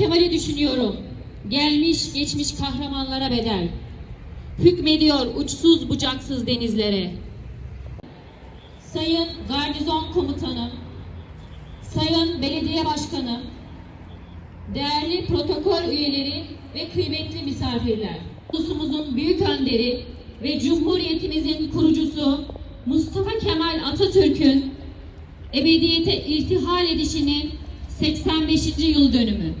Kemal'i düşünüyorum. Gelmiş geçmiş kahramanlara bedel. Hükmediyor uçsuz bucaksız denizlere. Sayın Garnizon Komutanım, Sayın Belediye Başkanım, değerli protokol üyeleri ve kıymetli misafirler. Ulusumuzun büyük önderi ve Cumhuriyetimizin kurucusu Mustafa Kemal Atatürk'ün ebediyete irtihal edişinin 85. yıl dönümü.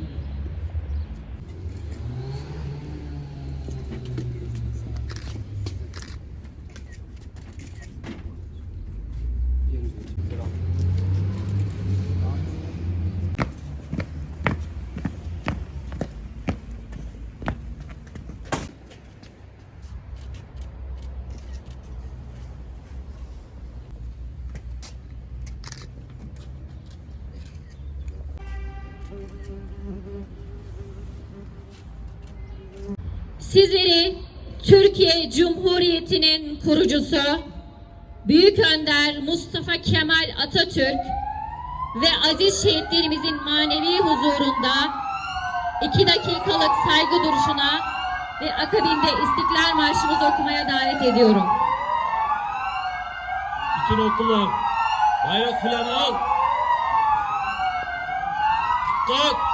Sizleri Türkiye Cumhuriyeti'nin kurucusu Büyük Önder Mustafa Kemal Atatürk ve aziz şehitlerimizin manevi huzurunda iki dakikalık saygı duruşuna ve akabinde İstiklal Marşımızı okumaya davet ediyorum. Bütün okullar bayrak filan al. Scott.